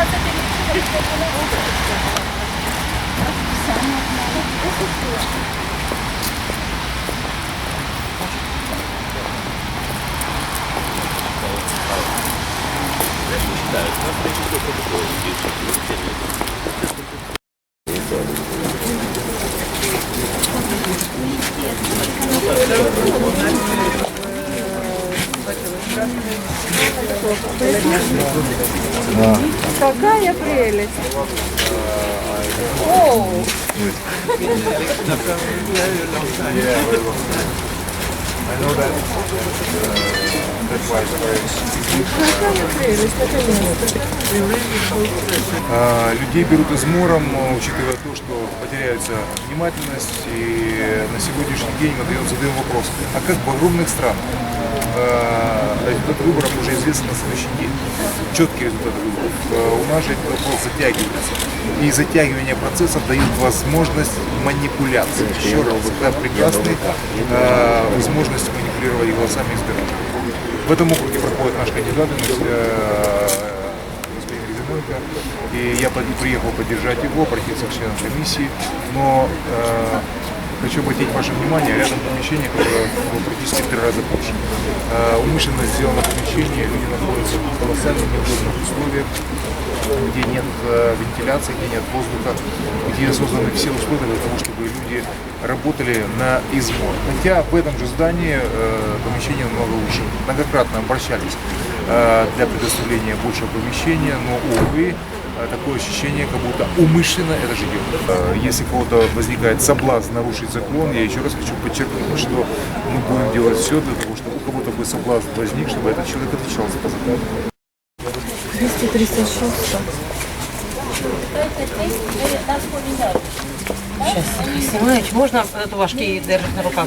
Какая прелесть. Оу. Какая прелесть, наконец-то. А, Людей берут измором, учитывая то, что потеряется внимательность. И на сегодняшний день мы даем, задаем вопрос, а как в огромных странах а, результат выборов уже известен на следующий день? Четкий результат выборов. А, У нас же этот вопрос затягивается. И затягивание процессов дает возможность манипуляции. Еще раз, это прекрасная а, возможность манипулировать голосами избирателей. В этом округе проходит наш кандидат, э, господин Резиненко, и я приехал поддержать его, обратиться к членам комиссии, но э, хочу обратить ваше внимание, рядом помещение, которое ну, практически в три раза больше. Э, умышленно сделано помещение, люди находятся в колоссально неудобных условиях, где нет э, вентиляции, где нет воздуха, где созданы все условия для того, чтобы люди работали на измор. Хотя в этом же здании э, помещение намного лучше. Многократно обращались для предоставления большего помещения, но, увы, такое ощущение, как будто умышленно это же делают. Э, Если у кого-то возникает соблазн нарушить закон, я еще раз хочу подчеркнуть, что мы будем делать все для того, чтобы у кого-то бы соблазн возник, чтобы этот человек отвечал за закон. 236. Сейчас, Семенович, можна е, ту важкий держиш на руках?